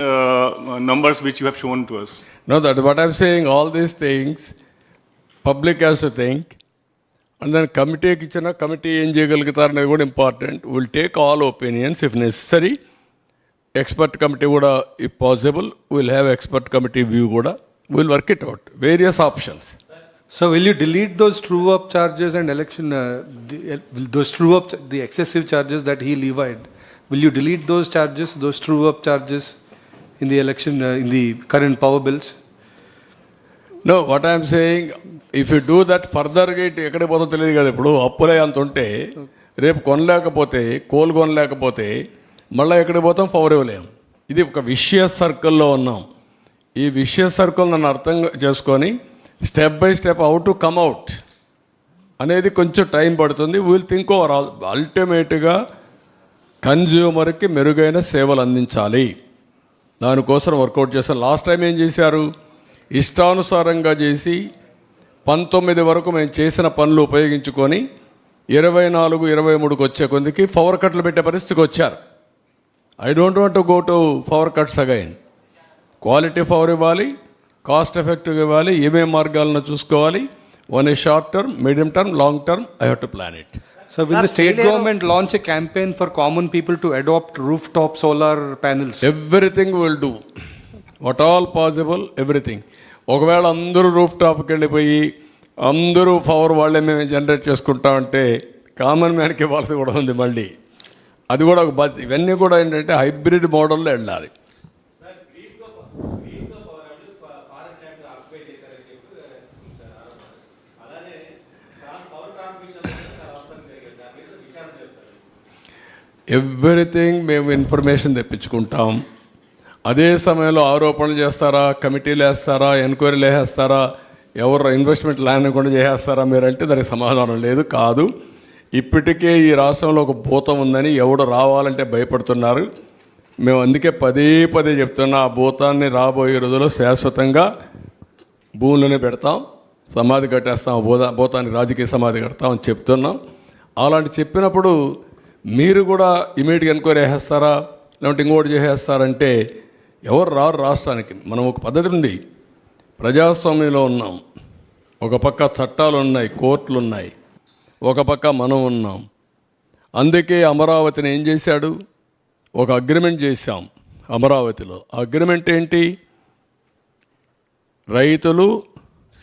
uh, numbers which you have shown to us. No, that what I'm saying, all these things, public has to think. And then కమిటీకి ఇచ్చిన committee ఏం చేయగలుగుతారు అనేది కూడా important will take all opinions if necessary expert committee కూడా if possible will have expert committee view కూడా will work it out various options So will you delete those true up charges and election, uh, the, uh, will those true up, ch- the excessive charges that he levied? Will you delete those charges, those true up charges In the election, uh, in the current power bills? No what I'm saying if you do that ఫర్దర్గా ఇటు ఎక్కడికి పోతుందో తెలియదు కదా. ఇప్పుడు అప్పులే అంత ఉంటే రేపు కొనలేకపోతే కోల్ కొనలేకపోతే మళ్ళీ ఎక్కడికి పోతాం? పవర్ ఇవ్వలేం ఇది ఒక విషయ సర్కిల్లో ఉన్నాం. ఈ విషయ సర్కిల్ నన్ను అర్థం చేసుకొని step by step out to come out అనేది కొంచెం టైం పడుతుంది. విల్ థింక్ ఓవర్ అల్టిమేట్గా కన్జ్యూమర్కి మెరుగైన సేవలు అందించాలి. దానికోసం వర్కౌట్ చేస్తాం లాస్ట్ టైం ఏం చేశారు? ఇష్టానుసారంగా చేసి పంతొమ్మిది వరకు మేము చేసిన పనులు ఉపయోగించుకొని ఇరవై నాలుగు ఇరవై మూడుకి వచ్చే కొందికి పవర్ కట్లు పెట్టే పరిస్థితికి వచ్చారు. I don't want go to power cuts again quality power ఇవ్వాలి కాస్ట్ ఎఫెక్టివ్ ఇవ్వాలి ఏమేం మార్గాలను చూసుకోవాలి one a short term medium term long term I have to plan it So will the state government launch a campaign for common people to adopt rooftop solar panels? Everything will do what all possible everything ఒకవేళ అందరూ roof టాప్కి వెళ్ళిపోయి అందరూ power వాళ్ళే మేము generate చేసుకుంటామంటే common మ్యాన్కి ఇవ్వాల్సి కూడా ఉంది మళ్ళీ. అది కూడా ఒక బాధ్యత ఇవన్నీ కూడా ఏంటంటే హైబ్రిడ్ మోడల్లో వెళ్ళాలి. ఎవ్రీథింగ్ మేము ఇన్ఫర్మేషన్ తెప్పించుకుంటాం. అదే సమయంలో ఆరోపణలు చేస్తారా? కమిటీలు వేస్తారా? ఎంక్వైరీలు వేసేస్తారా ఎవరు ఇన్వెస్ట్మెంట్ ల్యాండ్ కూడా చేసేస్తారా? మీరంటే దానికి సమాధానం లేదు కాదు. ఇప్పటికే ఈ రాష్ట్రంలో ఒక భూతం ఉందని ఎవడు రావాలంటే భయపడుతున్నారు. మేము అందుకే పదే పదే చెప్తున్నా ఆ భూతాన్ని రాబోయే రోజుల్లో శాశ్వతంగా భూములను పెడతాం సమాధి కట్టేస్తాం భూత భూతాన్ని రాజకీయ సమాధి కడతాం అని చెప్తున్నాం. అలాంటి చెప్పినప్పుడు మీరు కూడా ఇమీడియట్గా ఎంక్వైరీ చేసేస్తారా లేదంటే ఇంకోటి చేసేస్తారంటే ఎవరు రారు రాష్ట్రానికి? మనం ఒక పద్ధతి ఉంది. ప్రజాస్వామ్యంలో ఉన్నాం. ఒక పక్క చట్టాలు ఉన్నాయి కోర్టులు ఉన్నాయి. ఒక పక్క మనం ఉన్నాం. అందుకే అమరావతిని ఏం చేశాడు? ఒక అగ్రిమెంట్ చేశాం అమరావతిలో. అగ్రిమెంట్ ఏంటి? రైతులు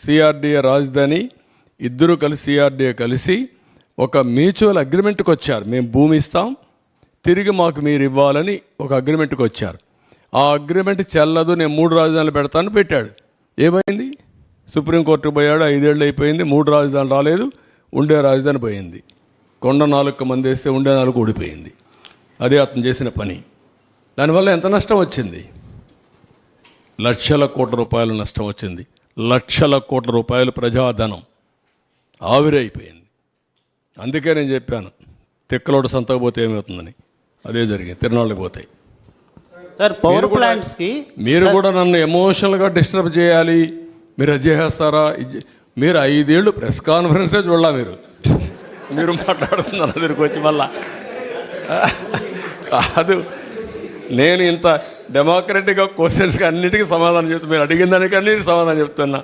సిఆర్డిఏ రాజధాని ఇద్దరు కలిసి సిఆర్డిఏ కలిసి ఒక మ్యూచువల్ అగ్రిమెంట్కి వచ్చారు. మేము భూమి ఇస్తాం తిరిగి మాకు మీరు ఇవ్వాలని ఒక అగ్రిమెంట్కి వచ్చారు. ఆ అగ్రిమెంట్ చెల్లదు నేను మూడు రాజధానులు పెడతాను పెట్టాడు. ఏమైంది? సుప్రీంకోర్టుకు పోయాడు ఐదేళ్ళు అయిపోయింది మూడు రాజధానులు రాలేదు ఉండే రాజధాని పోయింది. కొండ నాలుగు మంది వేస్తే ఉండే నాలుగు ఓడిపోయింది అదే అతను చేసిన పని. దానివల్ల ఎంత నష్టం వచ్చింది? లక్షల కోట్ల రూపాయల నష్టం వచ్చింది. లక్షల కోట్ల రూపాయలు ప్రజాధనం ఆవిరైపోయింది. అందుకే నేను చెప్పాను తిక్కలోడు సంతకు పోతే ఏమవుతుందని. అదే జరిగింది తిరునాళ్ళకి పోతాయి సార్ పవర్ మీరు కూడా- ప్లాంట్స్కి మీరు కూడా నన్ను ఎమోషనల్గా డిస్టర్బ్ చేయాలి. మీరు అది చేసేస్తారా మీరు ఐదేళ్ళు ప్రెస్ కాన్ఫరెన్సే చూడాల మీరు. మీరు మాట్లాడుతున్నారు దగ్గరికి వచ్చి మళ్ళా. కాదు నేను ఇంత డెమోక్రటిక్గా క్వశ్చన్స్కి అన్నిటికీ సమాధానం చెప్తాను మీరు అడిగిన దానికి అన్నిటికీ సమాధానం చెప్తున్నా.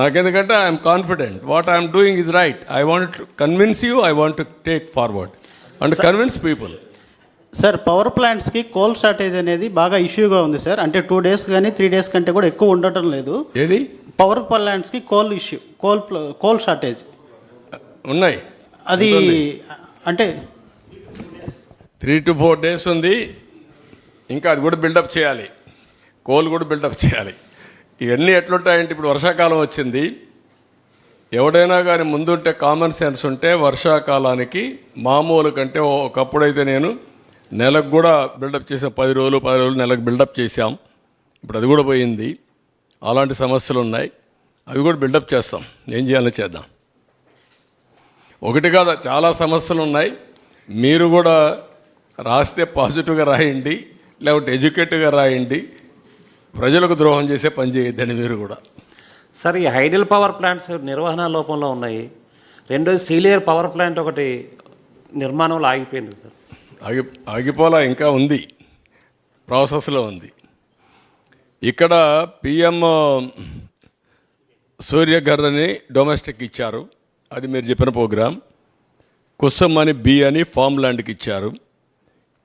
నాకెందుకంటే I'm confident. What I'm doing is right. I want convince you I want to take forward and convince people. Sir power ప్లాంట్స్కి coal shortage అనేది బాగా ఇష్యూగా ఉంది సార్. అంటే టూ డేస్ కానీ త్రీ డేస్ కంటే కూడా ఎక్కువ ఉండటం లేదు. ఏది? Power ప్లాంట్స్కి coal issue coal coal shortage ఉన్నాయి. అది అంటే త్రీ టు ఫోర్ డేస్ ఉంది. ఇంకా అది కూడా బిల్డప్ చేయాలి. కోల్ కూడా బిల్డప్ చేయాలి. ఇవన్నీ ఎట్లుంటాయంటే ఇప్పుడు వర్షాకాలం వచ్చింది. ఎవడైనా కానీ ముందుంటే కామన్ సెన్స్ ఉంటే వర్షాకాలానికి మామూలు కంటే ఒకప్పుడైతే నేను నెలకు కూడా బిల్డప్ చేసాం పది రోజులు పది రోజులు నెలకు బిల్డప్ చేసాం ఇప్పుడు అది కూడా పోయింది. అలాంటి సమస్యలు ఉన్నాయి. అవి కూడా బిల్డప్ చేస్తాం. ఏం చేయాలో చేద్దాం. ఒకటి కాదు చాలా సమస్యలు ఉన్నాయి. మీరు కూడా రాస్తే పాజిటివ్గా రాయండి. లేకపోతే ఎడ్యుకేటివ్గా రాయండి. ప్రజలకు ద్రోహం చేసే పని చేయొద్దని మీరు కూడా. సార్ ఈ హైడల్ పవర్ ప్లాంట్స్ నిర్వహణ లోపంలో ఉన్నాయి. రెండోది సీలియర్ పవర్ ప్లాంట్ ఒకటి నిర్మాణంలో ఆగిపోయింది సార్. ఆగి ఆగిపోలా ఇంకా ఉంది. ప్రాసెస్లో ఉంది. ఇక్కడ పిఎం సూర్యగర్ అని డొమెస్టిక్ ఇచ్చారు. అది మీరు చెప్పిన ప్రోగ్రాం. కుసుమ్ అని బి అని ఫామ్ ల్యాండ్కి ఇచ్చారు.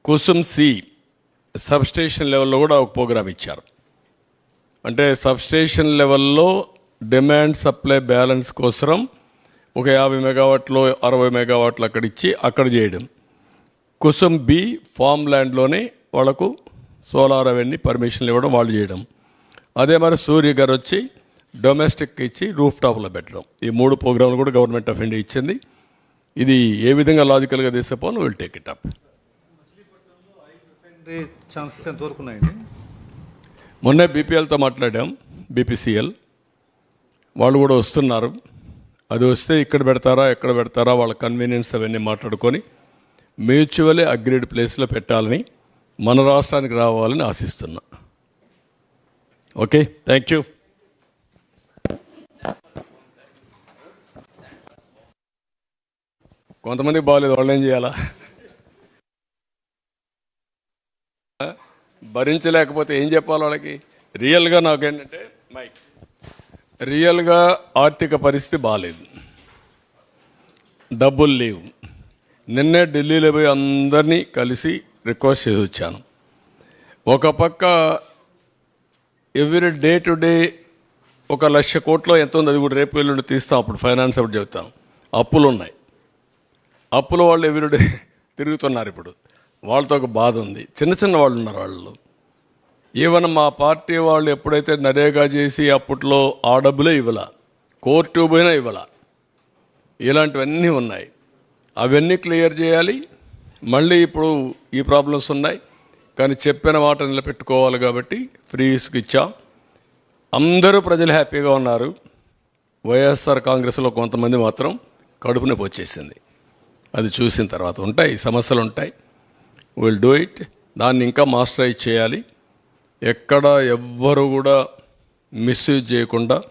కుసుమ్ సి సబ్స్టేషన్ లెవెల్లో కూడా ఒక ప్రోగ్రాం ఇచ్చారు. అంటే సబ్స్టేషన్ లెవెల్లో డిమాండ్ సప్లై బ్యాలెన్స్ కోసం ఒక యాభై మెగావాట్లు అరవై మెగావాట్లు అక్కడ ఇచ్చి అక్కడ చేయడం. కుసుమ్ బి ఫామ్ ల్యాండ్లోనే వాళ్ళకు సోలార్ అవన్నీ పర్మిషన్లు ఇవ్వడం వాళ్ళు చేయడం. అదే మరి సూర్య గారు వచ్చి డొమెస్టిక్ ఇచ్చి రూఫ్ టాప్లో పెట్టడం. ఈ మూడు ప్రోగ్రాంలు కూడా గవర్నమెంట్ ఆఫ్ ఇండియా ఇచ్చింది. ఇది ఏ విధంగా లాజికల్గా తీసేపోను will take it up. Chances ఉన్నాయండి? మొన్నే బీపీఎల్తో మాట్లాడాం బీపీసీఎల్ వాళ్ళు కూడా వస్తున్నారు. అది వస్తే ఇక్కడ పెడతారా ఎక్కడ పెడతారా వాళ్ళ కన్వీనియన్స్ అవన్నీ మాట్లాడుకొని మ్యూచువలే అగ్రీడ్ ప్లేస్లో పెట్టాలని మన రాష్ట్రానికి రావాలని ఆశిస్తున్నా. ఓకే థ్యాంక్ యూ కొంతమంది బాగాలేదు వాళ్ళు ఏం చేయాలా? భరించలేకపోతే ఏం చెప్పాలి వాళ్ళకి? రియల్గా నాకేంటంటే మైక్ రియల్గా ఆర్థిక పరిస్థితి బాగాలేదు డబ్బులు లేవు. నిన్నే ఢిల్లీలో పోయి అందరినీ కలిసి రిక్వెస్ట్ చేసి వచ్చాను. ఒక పక్క ఎవ్రీ డే టు డే ఒక లక్ష కోట్లో ఎంత ఉంది అది కూడా రేపు ఎల్లుండి తీస్తాం అప్పుడు ఫైనాన్స్ అప్పుడు చెప్తాం అప్పులు ఉన్నాయి అప్పుల వాళ్ళు ఎవ్రీ డే తిరుగుతున్నారు ఇప్పుడు. వాళ్ళతో ఒక బాధ ఉంది. చిన్న చిన్న వాళ్ళు ఉన్నారు వాళ్ళు. ఈవెన్ మా పార్టీ వాళ్ళు ఎప్పుడైతే నరేగా చేసి అప్పట్లో ఆ డబ్బులే ఇవ్వాల కోర్టు పోయినా ఇవ్వాల. ఇలాంటివన్నీ ఉన్నాయి. అవన్నీ క్లియర్ చేయాలి. మళ్ళీ ఇప్పుడు ఈ ప్రాబ్లమ్స్ ఉన్నాయి. కానీ చెప్పిన మాట నిలబెట్టుకోవాలి కాబట్టి ఫ్రీ ఇచ్చా ఇచ్చాం. అందరూ ప్రజలు హ్యాపీగా ఉన్నారు. వైఎస్ఆర్ కాంగ్రెస్లో కొంతమంది మాత్రం కడుపు నొప్పి వచ్చేసింది. అది చూసిన తర్వాత ఉంటాయి సమస్యలు ఉంటాయి. విల్ డూ ఇట్ దాన్ని ఇంకా మాస్టరైజ్ చేయాలి. ఎక్కడ ఎవ్వరు కూడా మిస్యూజ్ చేయకుండా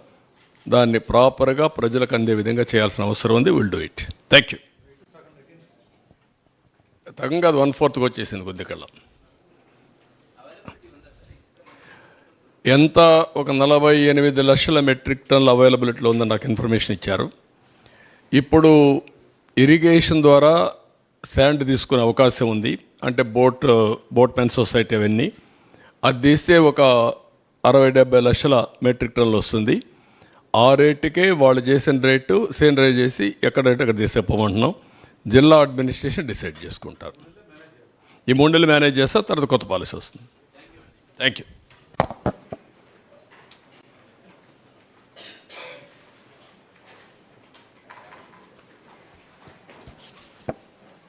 దాన్ని ప్రాపర్గా ప్రజలకు అందే విధంగా చేయాల్సిన అవసరం ఉంది. Will do it thank you తగ్గం అది వన్ ఫోర్త్కి వచ్చేసింది కొద్దికల్లా ఎంత? ఒక నలభై ఎనిమిది లక్షల మెట్రిక్ టన్ల అవైలబిలిటీలో ఉందని నాకు ఇన్ఫర్మేషన్ ఇచ్చారు. ఇప్పుడు ఇరిగేషన్ ద్వారా శాండ్ తీసుకునే అవకాశం ఉంది. అంటే బోట్ బోట్ మెన్ సొసైటీ అవన్నీ. అది తీస్తే ఒక అరవై డెబ్బై లక్షల మెట్రిక్ టన్నులు వస్తుంది. ఆ రేటుకే వాళ్ళు చేసిన రేటు సేంద్రియ చేసి ఎక్కడ రేటు అక్కడ తీసేపోమంటున్నాం జిల్లా అడ్మినిస్ట్రేషన్ డిసైడ్ చేసుకుంటారు. ఈ మూడు మేనేజ్ చేస్తే తర్వాత కొత్త పాలసీ వస్తుంది. Thank you